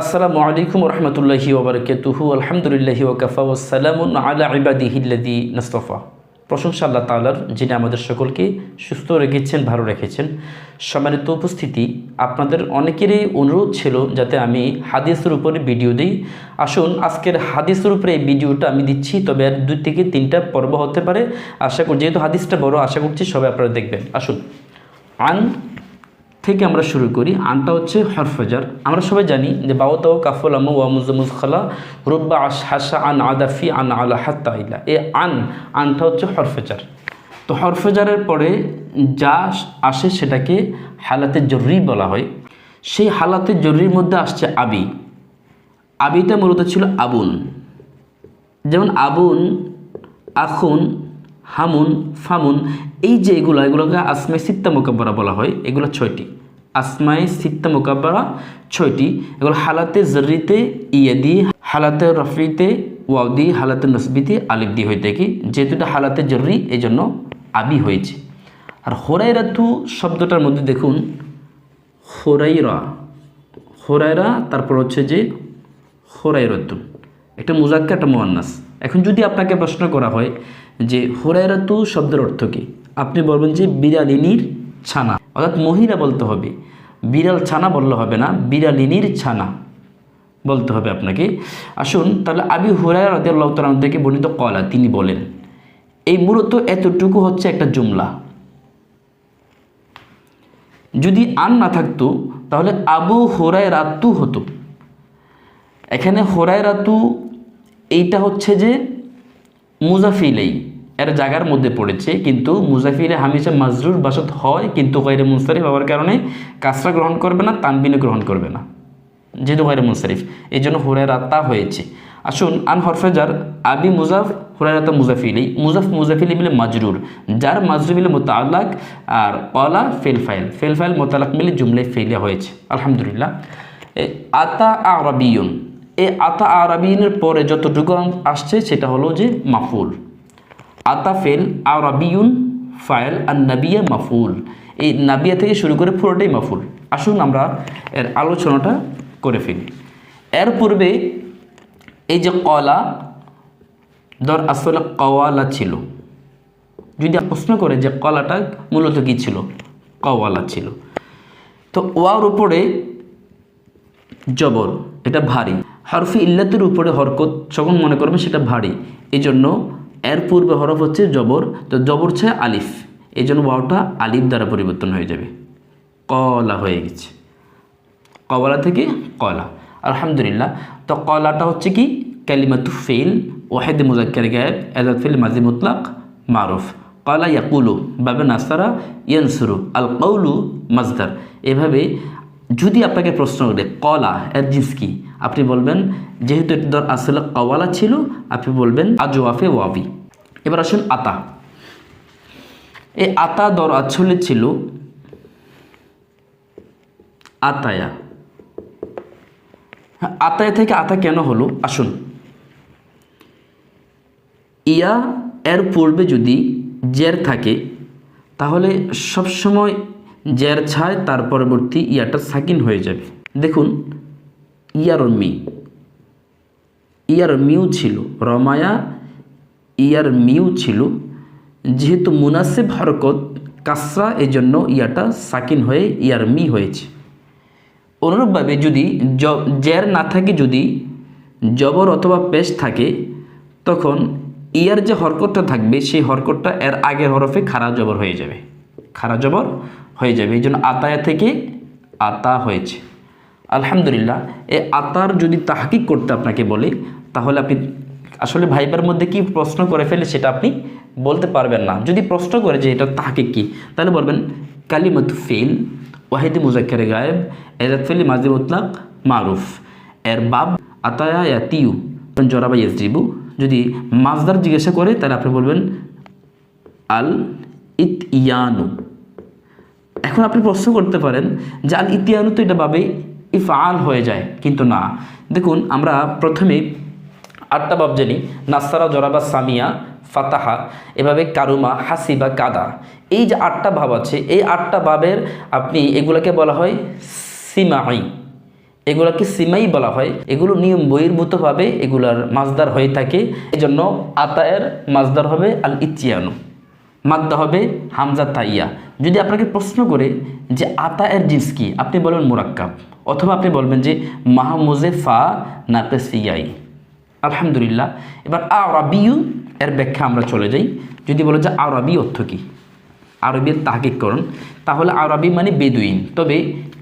আসসালামু আলাইকুম রহমতুল্লাহি ওবরকাতুহু আলহামদুলিল্লাহি ওকাফা ওসালামুন আলা ইবাদিহিল্লাদি নস্তফা। প্রশংসা আল্লাহ তালার যিনি আমাদের সকলকে সুস্থ রেখেছেন, ভালো রেখেছেন। সম্মানিত উপস্থিতি, আপনাদের অনেকেরই অনুরোধ ছিল যাতে আমি হাদিসের উপরে ভিডিও দিই। আসুন, আজকের হাদিসের উপরে এই ভিডিওটা আমি দিচ্ছি, তবে আর দুই থেকে তিনটা পর্ব হতে পারে। আশা করি, যেহেতু হাদিসটা বড়, আশা করছি সবাই আপনারা দেখবেন। আসুন। আন থেকে আমরা শুরু করি। আনটা হচ্ছে হরফজার আমরা সবাই জানি যে বাউতাও কাফুল আমু ওয়া রুব্বা আশ হাসা আন আদাফি আন আলা হাত্তা ইলা। এ আন, আনটা হচ্ছে হরফজার তো হরফজারের পরে যা আসে সেটাকে হালাতে জরুরি বলা হয়। সেই হালাতে জরুরির মধ্যে আসছে আবি। আবিটা মূলত ছিল আবুন। যেমন আবুন, আখুন, হামুন, ফামুন এই যে এগুলো, এগুলোকে আসমাই সিত্তা মোকাব্বরা বলা হয়, এগুলো ছয়টি। আসমাই সিত্তা মোকাব্বরা ছয়টি। এগুলো হালাতে জরিতে ইয়ে দিয়ে হালাতে রফিতে ওয়াও দিয়ে হালাতে নসবিতে আলিফ দিয়ে হয়ে থাকে যেহেতু এটা হালাতে জরুরি এই জন্য আবি হয়েছে। আর হোরাইরাতু শব্দটার মধ্যে দেখুন হোরাইরা হোরাইরা তারপর হচ্ছে যে হোরাইরতুন একটা মুজাক্কা একটা মোয়ান্নাস। এখন যদি আপনাকে প্রশ্ন করা হয় যে হোরাইরাতু শব্দের অর্থ কী? আপনি বলবেন যে বিড়ালিনীর ছানা। অর্থাৎ মহিলা বলতে হবে। বিড়াল ছানা বললে হবে না, বিড়ালিনীর ছানা বলতে হবে আপনাকে। আসুন, তাহলে আবি হুরায় রাদিয়াল্লাহু তাআলা থেকে বর্ণিত কলা তিনি বলেন, এই মূলত এতটুকু হচ্ছে একটা জুমলা। যদি আন না থাকতো, তাহলে আবু হোরায় রাতু হতো। এখানে হোরায় রাতু এইটা হচ্ছে যে মুজাফিলেই। এর জায়গার মধ্যে পড়েছে, কিন্তু মুজাফিলে হামেশা মাজরুর বাসত হয় কিন্তু গৈরে মুনসারিফ হওয়ার কারণে কাসরা গ্রহণ করবে না তানবিনে গ্রহণ করবে না। যেহেতু গৈরে মুনসারিফ এই জন্য হুরায়রাতা হয়েছে। আসুন আন হরফেজার আবি মুজাফ, হুরায়রাতা মুজাফিলি মুজাফ, মুজাফিলি মিলে মাজরুর যার মাজরুর মিলে মোতালাক আর কলা ফেল ফাইল। ফেল ফাইল মোতালাক মিলে জুমলে ফেলিয়া হয়েছে। আলহামদুলিল্লাহ। আতা আরবিউন এই আতা আরবিনের পরে যতটুকু আসছে, সেটা হলো যে মাফুল। আতাফেল আরবিউন ফাইল আর নাবিয়া মাফুল। এই নাবিয়া থেকে শুরু করে পুরোটাই মাফুল। আসুন আমরা এর আলোচনাটা করে ফেলি। এর পূর্বে এই যে কলা, ধর আসলে কওয়ালা ছিল। যদি প্রশ্ন করে যে কলাটা মূলত কী ছিল? কওয়ালা ছিল। তো ওয়ার উপরে জবর, এটা ভারী। হরফি ইল্লাতের উপরে হরকত, যখন মনে করবে সেটা ভারী। এই জন্য এর পূর্বে হরফ হচ্ছে জবর, তো জবর ছে আলিফ। এই জন্য ওয়াওটা আলিফ দ্বারা পরিবর্তন হয়ে যাবে। কলা হয়ে গেছে। কবলা থেকে কলা। আলহামদুলিল্লাহ। তো কলাটা হচ্ছে কি? ক্যালিমাতু ফেল, ওয়াহেদ মুজাক্কার গায়েব এজাদ ফিল মাজি মুতলাক, মারুফ। কলা ইয়াকুলু, বাবে নাসারা, ইয়ানসুরু। আল কৌলু মাজদার। এভাবে যদি আপনাকে প্রশ্ন করে কলা এর জিন্স কি? আপনি বলবেন, যেহেতু এটি ধর আসলে কওয়ালা ছিল, আপনি বলবেন, আজওয়াফে ওয়াবি। এবার আসুন আতা। এই আতা দর আসলে ছিল আতায়া। হ্যাঁ, আতায়া থেকে আতা কেন হলো? আসুন। ইয়া এর পূর্বে যদি জের থাকে তাহলে সবসময় জের ছায় তার পরবর্তী ইয়াটা সাকিন হয়ে যাবে। দেখুন ইয়ার মি। ইয়ার মিউ ছিল রমায়া ইয়ার মিউ ছিল। যেহেতু মুনাসিব হরকত কাসরা এই জন্য ইয়াটা সাকিন হয়ে ইয়ার মি হয়েছে। অনুরূপভাবে যদি জের না থাকে, যদি জবর অথবা পেশ থাকে, তখন ইয়ার যে হরকতটা থাকবে, সেই হরকতটা এর আগের হরফে খারা জবর হয়ে যাবে। খারা জবর হয়ে যাবে। এই জন্য আতায়া থেকে আতা হয়েছে। আলহামদুলিল্লাহ, এ আতার যদি তাহাকিক করতে আপনাকে বলে, তাহলে আপনি আসলে ভাইবার মধ্যে কি প্রশ্ন করে ফেলে সেটা আপনি বলতে পারবেন না। যদি প্রশ্ন করে যে এটা তাহাকিক কি, তাহলে বলবেন, কালিমত ফেল ওয়াহিদি মুজাক্কারে গায়েব, এজাত ফেলি মাজি মুতলাক মারুফ। এর বাব আতায়া ইয়াতিউ জরাবা ইয়াসরিবু যদি মাজদার জিজ্ঞাসা করে, তাহলে আপনি বলবেন, আল ইত ইয়ানু এখন আপনি প্রশ্ন করতে পারেন যে আল ইতিয়ানু তো এটা বাবে ইফ আল হয়ে যায়, কিন্তু না। দেখুন, আমরা প্রথমে আটটা বাব জানি নাসারা জরাবা সামিয়া, ফাতাহা, এভাবে কারুমা হাসি বা কাদা। এই যে আটটা ভাব আছে, এই আটটা ভাবের আপনি এগুলোকে বলা হয় সিমাই। এগুলোকে সিমাই বলা হয়। এগুলো নিয়ম বহির্ভূতভাবে এগুলার মাজদার হয়ে থাকে। এই জন্য আতায়ের মাজদার হবে আল ইচিয়ানু মাদ্দা হবে হামজা তাইয়া। যদি আপনাকে প্রশ্ন করে যে আতায়ের জিন্স কি, আপনি বলবেন মোরাক্কাব। অথবা আপনি বলবেন যে মাহমুজে ফা নাকেসিয়াই আলহামদুলিল্লাহ। এবার আরবিউ এর ব্যাখ্যা আমরা চলে যাই। যদি বলো যে আরবি অর্থ কী? আরবির তাহকিক তাহলে আরবি মানে বেদুইন। তবে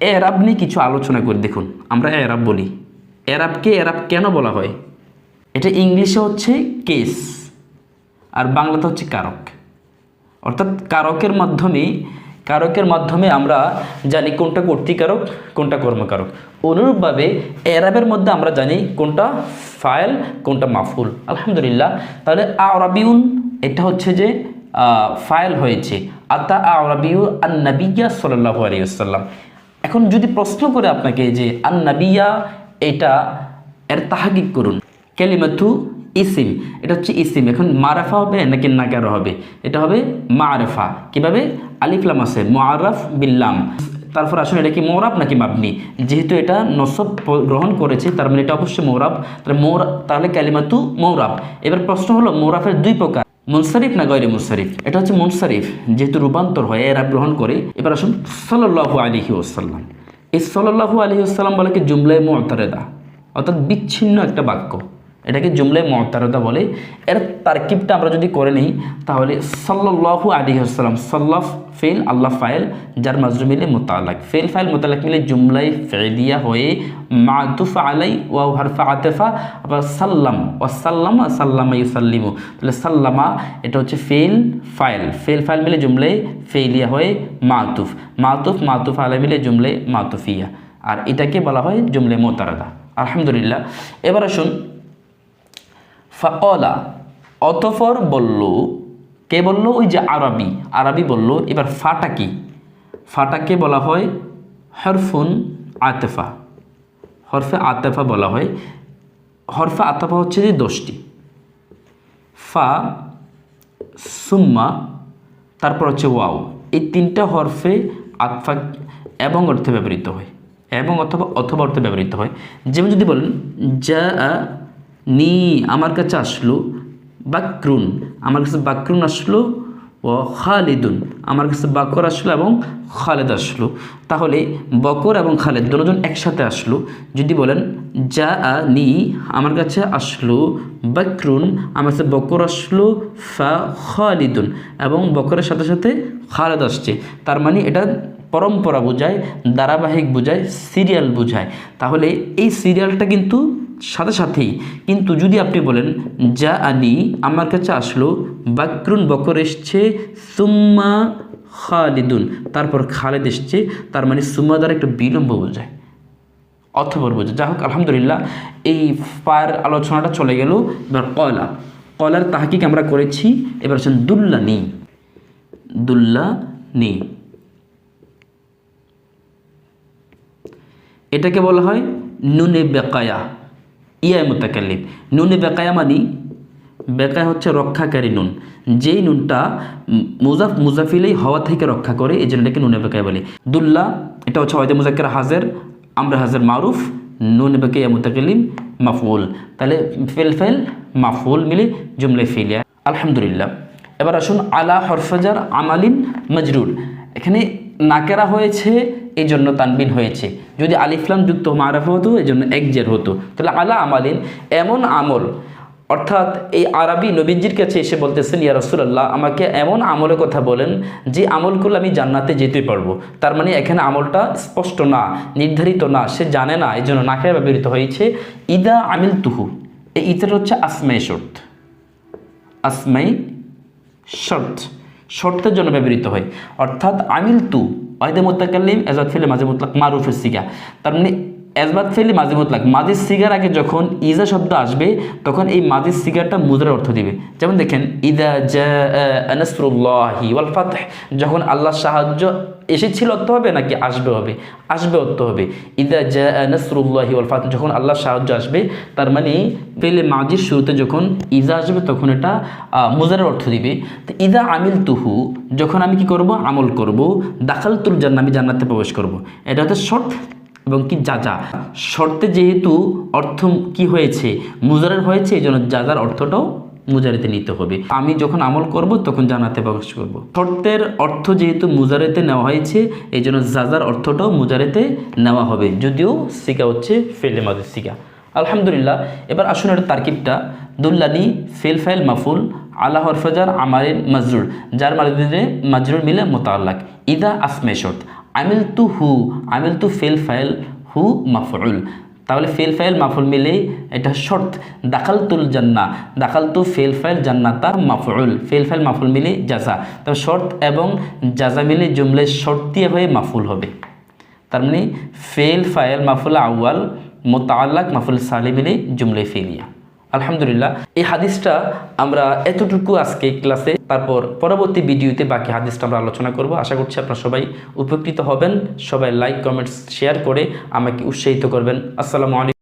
এরাব নিয়ে কিছু আলোচনা করে দেখুন। আমরা এরাব বলি। এরাবকে এরাব কেন বলা হয়? এটা ইংলিশে হচ্ছে কেস, আর বাংলাতে হচ্ছে কারক। অর্থাৎ কারকের মাধ্যমে কারকের মাধ্যমে আমরা জানি কোনটা কর্তৃকারক, কোনটা কর্মকারক। অনুরূপভাবে এরাবের মধ্যে আমরা জানি কোনটা ফাইল, কোনটা মাফুল। আলহামদুলিল্লাহ, তাহলে আরবিউন, এটা হচ্ছে যে ফাইল হয়েছে। আতা আরবিউ আন্নাবিয়া সাল্লাহ আলিয়াল্লাম এখন যদি প্রশ্ন করে আপনাকে যে আন্নাবিয়া, এটা এর তাহাকিক করুন। কেলিমাথু ইসিম, এটা হচ্ছে ইসিম। এখন মারাফা হবে নাকি নাকারা হবে? এটা হবে মারেফা। কীভাবে? আলিফলাম আছে মোয়ারফ বিল্লাম তারপর আসলে এটা কি মৌরাব নাকি মাবনি? যেহেতু এটা নসব গ্রহণ করেছে, তার মানে এটা অবশ্যই মৌরাব তাহলে মৌর তাহলে ক্যালিমাতু মৌরাব এবার প্রশ্ন হলো মৌরাফের দুই প্রকার, মুনসারিফ না গয়রে মুনসারিফ? এটা হচ্ছে মুনসারিফ, যেহেতু রূপান্তর হয়, এরা গ্রহণ করে। এবার আসুন সাল্লাহু আলহি ওসাল্লাম এই সাল্লাহু আলহি আসসালাম বলে কি? জুমলায় মোতারেদা অর্থাৎ বিচ্ছিন্ন একটা বাক্য। এটাকে জুমলে মতারতা বলে। এর তারকিবটা আমরা যদি করে নিই, তাহলে সাল্লাহু আলী আসসালাম সাল্লাহ ফেল, আল্লাহ ফাইল যার মাজরু মিলে মোতালাক। ফেল ফাইল মোতালাক মিলে জুমলাই ফেলিয়া হয়ে মাতুফ আলাই ওয়া হারফা আতেফা, আবার সাল্লাম ও সাল্লাম সাল্লামা ইউসাল্লিমু। তাহলে সাল্লামা, এটা হচ্ছে ফেল ফাইল ফেল ফাইল মিলে জুমলে ফেলিয়া হয়ে মাতুফ। মাতুফ মাতুফ আলাই মিলে জুমলে মাতুফিয়া। আর এটাকে বলা হয় জুমলে মোতারাদা। আলহামদুলিল্লাহ। এবার আসুন ফাকলা অতফর বলল, কে বলল? ওই যে আরবি আরবি বলল। এবার ফাটা কি? ফাটাকে বলা হয়? হরফুন আতেফা। হরফে আতেফা বলা হয়। হরফে আতেফা হচ্ছে যে দশটি। ফা, সুম্মা, তারপর হচ্ছে ওয়াও। এই তিনটা হরফে আতফা এবং অর্থে ব্যবহৃত হয়। এবং অথবা অথবা অর্থে ব্যবহৃত হয়। যেমন যদি বলেন যা নি আমার কাছে আসলো বাক্রুন, আমার কাছে বাক্রুন আসলো ও খালিদুন, আমার কাছে বাকর আসলো এবং খালেদ আসলো। তাহলে বকর এবং খালেদ দুজন একসাথে আসলো। যদি বলেন, যা নি, আমার কাছে আসলো বাকরুন, আমার কাছে বকর আসলো ফা খালিদুন। এবং বকরের সাথে সাথে খালেদ আসছে। তার মানে এটা পরম্পরা বোঝায়, ধারাবাহিক বোঝায়, সিরিয়াল বোঝায়। তাহলে এই সিরিয়ালটা কিন্তু সাথে সাথেই। কিন্তু যদি আপনি বলেন, যা আনি, আমার কাছে আসলো, বাকরুন বকর এসছে, সুম্মা খালিদুন। তারপর খালেদ এসছে, তার মানে সুম্মা দ্বারা একটু বিলম্ব বোঝায়। অথবর বোঝায়। যা হোক, আলহামদুলিল্লাহ, এই পায়ের আলোচনাটা চলে গেল। এবার কয়লা। কয়লার তাহাকিক আমরা করেছি, এবার হচ্ছেন দুল্লা নি দুল্লা নি এটাকে বলা হয় নুনে বেকায়া। ইয়া মোতাকাল্লিম নুনে বেকায়া মানি, বেকায়া হচ্ছে রক্ষাকারী নুন। যেই নুনটা মুজাফ মুজাফিলেই হওয়া থেকে রক্ষা করে, এই জন্য এটাকে নুনে বেকায়া বলে। দুল্লা, এটা হচ্ছে হয়তো মুজাক্কের হাজের, আমরা হাজের মারুফ, নুন বেকাইয়া মুতাকাল্লিম মাফুল তাহলে ফেল ফেল মাফুল মিলে জুমলে ফিলিয়া আলহামদুলিল্লাহ। এবার আসুন আলা হরফাজার আমালিন মজরুর। এখানে নাকেরা হয়েছে এই জন্য তানবিন হয়েছে। যদি আলিফলাম যুক্ত মারাফা হতো এই জন্য একজের হতো। তাহলে আলা আমালিন, এমন আমল, অর্থাৎ এই আরবি নবীজির কাছে এসে বলতেছেন, ইয়া রসুল্লাহ আমাকে এমন আমলের কথা বলেন, যে আমলগুলো আমি জান্নাতে যেতে পারব। তার মানে এখানে আমলটা স্পষ্ট না, নির্ধারিত না, সে জানে না এই জন্য নাকের ব্যবহৃত হয়েছে। ইদা আমিল তুহু এই ইতার হচ্ছে আসমাই শর্ত। আসমাই শর্ত। শর্তের জন্য ব্যবহৃত হয়। অর্থাৎ আমিল তু ওয়াহিদে মোত্তাকাল্লিম এজাদ ফিলে মাঝে মোতলাক মারুফের সিগা। তার মানে এজবাদ ফেলে মাঝে মুতলাক মাঝির সিগার আগে যখন ইজা শব্দ আসবে, তখন এই মাঝির সিগারটা মুদ্রার অর্থ দিবে। যেমন দেখেন, ইদা ফাতহ। যখন আল্লাহর সাহায্য এসেছিল অর্থ হবে নাকি আসবে হবে? আসবে অর্থ হবে। ইদা জা নসরুল্লাহি ওয়াল ফাতহ। যখন আল্লাহর সাহায্য আসবে, তার মানে ফেলে মাজির শুরুতে যখন ইজা আসবে, তখন এটা মুজারের অর্থ দিবে। তো ইদা আমিল তুহু যখন আমি কি করব? আমল করব। দাখাল তুল জান্না আমি জান্নাতে প্রবেশ করব। এটা হচ্ছে শর্ট এবং কি যাজা শর্তে যেহেতু অর্থ কি হয়েছে? মুজারের হয়েছে এই জন্য যাজার অর্থটাও মুজারিতে নিতে হবে। আমি যখন আমল করব, তখন জানাতে প্রকাশ করব। শর্তের অর্থ যেহেতু মুজারেতে নেওয়া হয়েছে এই জন্য যাজার অর্থটাও মুজারেতে নেওয়া হবে। যদিও সিকা হচ্ছে ফেলে মাদের সিকা আলহামদুলিল্লাহ, এবার আসুন এটা তারকিবটা। দুল্লানি ফেল ফাইল মাফুল আল্লাহ হরফাজার আমারিন মাজরুর। যার মালিদে মাজরুর মিলে মোতাল্লাক ইদা আসমে শর্ত। আমিল তু হু আমিল তু ফেল ফাইল হু মাফুল তাহলে ফেল ফাইল মাফুল মিলে এটা শর্ত দাখাল তুল জান্না দাখাল তু ফেল ফাইল জান্নাতা মাফুল ফেল ফাইল মাফুল মিলে জাজা তবে শর্ত এবং জাজা মিলে জুমলে শর্তিয়া হয়ে মাফুল হবে। তার মানে ফেল ফাইল মাফুল আউয়াল মোতাল্লাক মাফুল সালে মিলে জুমলে ফেলিয়া। আলহামদুলিল্লাহ, এই হাদিসটা আমরা এতটুকু আজকে ক্লাসে, তারপর পরবর্তী ভিডিওতে বাকি হাদিসটা আমরা আলোচনা করব। আশা করছি আপনারা সবাই উপকৃত হবেন। সবাই লাইক, কমেন্টস, শেয়ার করে আমাকে উৎসাহিত করবেন। আসসালামু আলাইকুম।